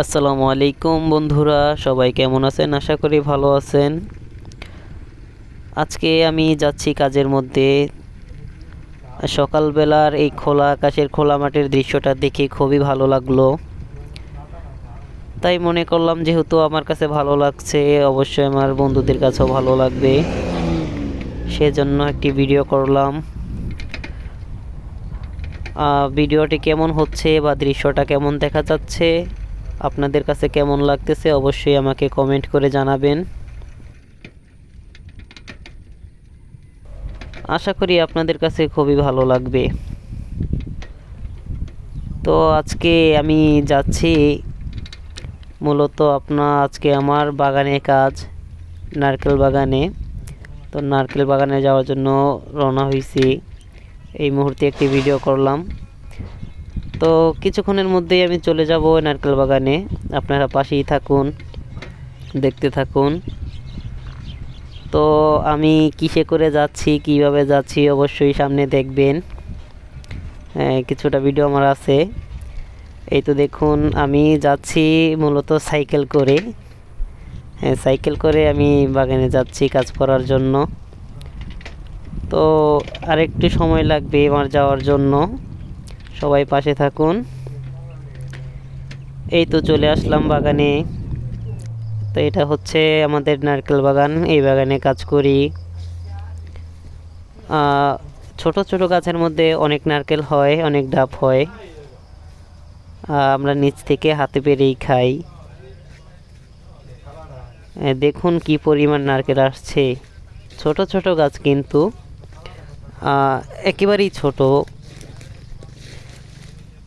আসসালামু আলাইকুম বন্ধুরা, সবাই কেমন আছেন? আশা করি ভালো আছেন। আজকে আমি যাচ্ছি কাজের মধ্যে। সকালবেলার এই খোলা আকাশের খোলা মাঠের দৃশ্যটা দেখে খুবই ভালো লাগল। তাই মনে করলাম যেহেতু আমার কাছে ভালো লাগছে, অবশ্যই আমার বন্ধুদের কাছেও ভালো লাগবে। সেজন্য একটি ভিডিও করলাম। ভিডিওটি কেমন হচ্ছে বা দৃশ্যটা কেমন দেখা যাচ্ছে? আপনাদের কাছে কেমন লাগতেছে অবশ্যই আমাকে কমেন্ট করে জানাবেন। আশা করি আপনাদের কাছে খুবই ভালো লাগবে। তো আজকে আমি যাচ্ছি মূলত আপনার, আজকে আমার বাগানে কাজ, নারকেল বাগানে। তো নারকেল বাগানে যাওয়ার জন্য রওনা হয়েছি। এই মুহূর্তে একটি ভিডিও করলাম। তো কিছুক্ষণের মধ্যেই আমি চলে যাব নারকেল বাগানে আপনারা পাশেই থাকুন দেখতে থাকুন। তো আমি কিসে করে যাচ্ছি কীভাবে যাচ্ছি অবশ্যই সামনে দেখবেন। হ্যাঁ, কিছুটা ভিডিও আমার আছে। এই তো দেখুন আমি যাচ্ছি মূলত সাইকেল করে। হ্যাঁ সাইকেল করে আমি বাগানে যাচ্ছি কাজ করার জন্য। তো আরেকটু সময় লাগবে আমার যাওয়ার জন্য। সবাই পাশে থাকুন। এই তো চলে আসলাম বাগানে। তো এটা হচ্ছে আমাদের নারকেল বাগান, এই বাগানে কাজ করি। ছোট ছোট গাছের মধ্যে অনেক নারকেল হয়, অনেক ডাব হয়। আমরা নিচ থেকে হাতে পেরেই খাই। দেখুন কি পরিমাণ নারকেল আসছে। ছোট ছোট গাছ কিন্তু একেবারেই ছোট।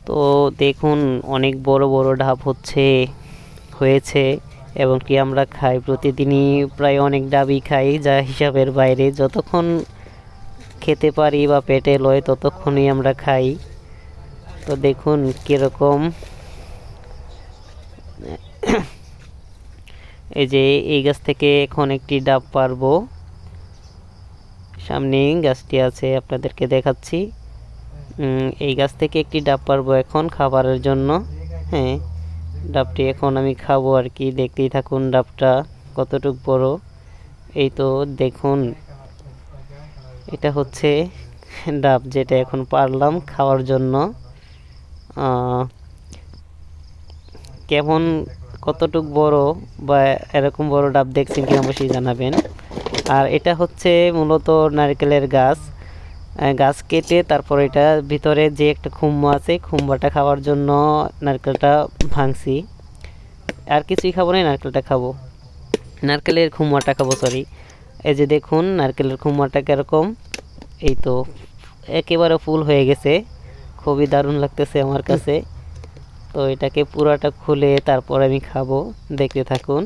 তো দেখুন, অনেক বড় বড় ডাব হচ্ছে, হয়েছে এবং কি আমরা খাই। প্রতিদিনই প্রায় অনেক ডাবই খাই, যা হিসাবের বাইরে। যতক্ষণ খেতে পারি বা পেটে লয়, ততক্ষণই আমরা খাই। তো দেখুন কীরকম। এই যে এই গাছ থেকে এখন একটি ডাব পারব। সামনে গাছটি আছে, আপনাদেরকে দেখাচ্ছি। এই গাছ থেকে একটি ডাব পারব এখন খাবারের জন্য। হ্যাঁ ডাবটি এখন আমি খাব আর কি। দেখতেই থাকুন ডাবটা কতটুক বড়। এই তো দেখুন, এটা হচ্ছে ডাব যেটা এখন পারলাম খাওয়ার জন্য। কেমন, কতটুক বড় বা এরকম বড় ডাব দেখছেন কি অবশ্যই জানাবেন। আর এটা হচ্ছে মূলত নারকেলের গাছ। গাছ কেটে তারপর এটা ভিতরে যে একটা খুম্বা আছে, খুম্বাটা খাওয়ার জন্য নারকেলটা ভাঙছি। আর কিছুই খাব না নারকেলটা খাব। নারকেলের খুম্বাটা খাব সরি এই যে দেখুন, নারকেলের খুম্বাটা কীরকম। এই তো, একেবারে ফুল হয়ে গেছে। খুবই দারুণ লাগতেছে আমার কাছে। তো এটাকে পুরাটা খুলে তারপর আমি খাব, দেখতে থাকুন।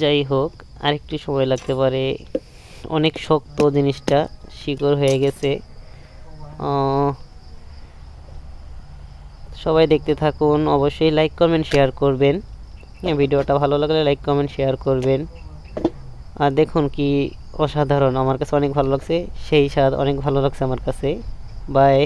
যাই হোক আরেকটু সময় লাগতে পারে। অনেক শক্ত জিনিসটা শিকড় হয়ে গেছে। সবাই দেখতে থাকুন, অবশ্যই লাইক, কমেন্ট, শেয়ার করবেন। ভিডিওটা ভালো লাগলে লাইক, কমেন্ট, শেয়ার করবেন। আর দেখুন কি অসাধারণ, আমার কাছে অনেক ভালো লাগছে, সেই স্বাদ অনেক ভালো লাগছে আমার কাছে। বাই